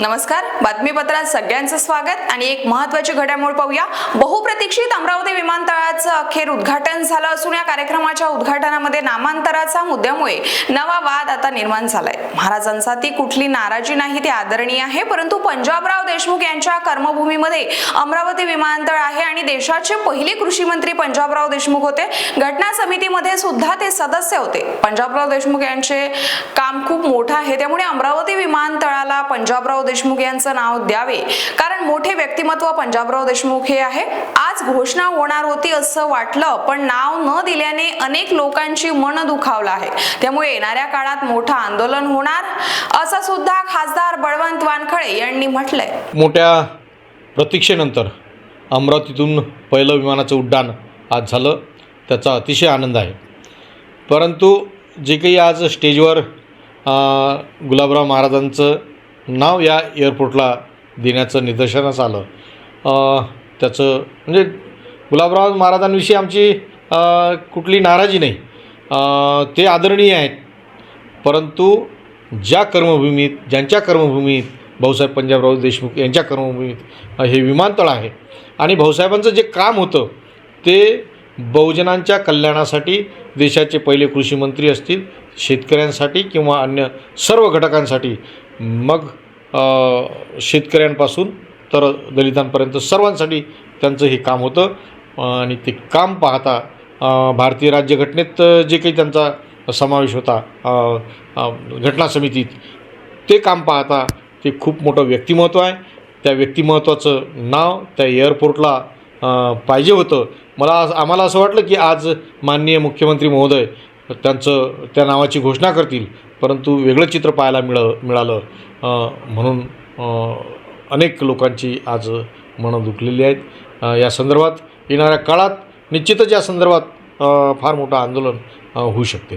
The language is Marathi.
नमस्कार बातमीपत्रात सगळ्यांचं स्वागत. आणि एक महत्वाची घडामोड पाहूया. बहुप्रतीक्षित अमरावती विमानतळाचं अखेर उद्घाटन झालं असून या कार्यक्रमाच्या उद्घाटनामध्ये नामांतराचा मुद्द्यामुळे नवा वाद आता निर्माण झालाय. महाराजांचा ती कुठली नाराजी नाही ते आदरणीय आहे परंतु पंजाबराव देशमुख यांच्या कर्मभूमीमध्ये अमरावती विमानतळ आहे आणि देशाचे पहिले कृषी मंत्री पंजाबराव देशमुख होते. घटना समितीमध्ये सुद्धा ते सदस्य होते. पंजाबराव देशमुख यांचे काम खूप मोठं आहे त्यामुळे अमरावती विमानतळाला पंजाबराव देशमुख यांचं नाव द्यावे. कारण मोठे व्यक्तिमत्व पंजाबराव देशमुख हे आहे. आज घोषणा होणार होती असं वाटलं पण नाव न दिल्याने अनेक लोकांची मन दुखावलं आहे. त्यामुळे येणाऱ्या काळात मोठं आंदोलन होणार असं सुद्धा खासदार बळवंत वानखळे यांनी म्हटलंय. मोठ्या प्रतीक्षेनंतर अमरावतीतून पहिलं विमानाचं उड्डाण आज झालं. त्याचा अतिशय आनंद आहे. परंतु जे काही आज स्टेजवर गुलाबराव महाराजांचं नाव या एअरपोर्टला देण्याचं निदर्शनास आलं. त्याचं म्हणजे गुलाबराव महाराजांविषयी आमची कुठली नाराजी नाही. ते आदरणीय आहेत. परंतु ज्या कर्मभूमीत ज्यांच्या कर्मभूमीत भाऊसाहेब पंजाबराव देशमुख यांच्या कर्मभूमीत हे विमानतळ आहे आणि भाऊसाहेबांचं जे काम होतं ते बहुजनांच्या कल्याणासाठी देशाचे पहिले कृषी मंत्री असतील शेतकऱ्यांसाठी किंवा अन्य सर्व घटकांसाठी. मग शेतकऱ्यांपासून तर दलितांपर्यंत सर्वांसाठी त्यांचं हे काम होतं. आणि ते काम पाहता भारतीय राज्यघटनेत जे काही त्यांचा समावेश होता घटना समितीत ते काम पाहता ते खूप मोठं व्यक्तिमत्व आहे. त्या व्यक्तिमत्वाचं नाव त्या एअरपोर्टला पाहिजे होतं. मला असं- आम्हाला असं वाटलं की आज माननीय मुख्यमंत्री महोदय त्यांचं त्या नावाची घोषणा करतील परंतु वेगळं चित्र पाहायला मिळ मिळालं. म्हणून अनेक लोकांची आज मनं दुखलेली आहेत. या संदर्भात येणाऱ्या काळात निश्चितच या संदर्भात फार मोठं आंदोलन होऊ शकते.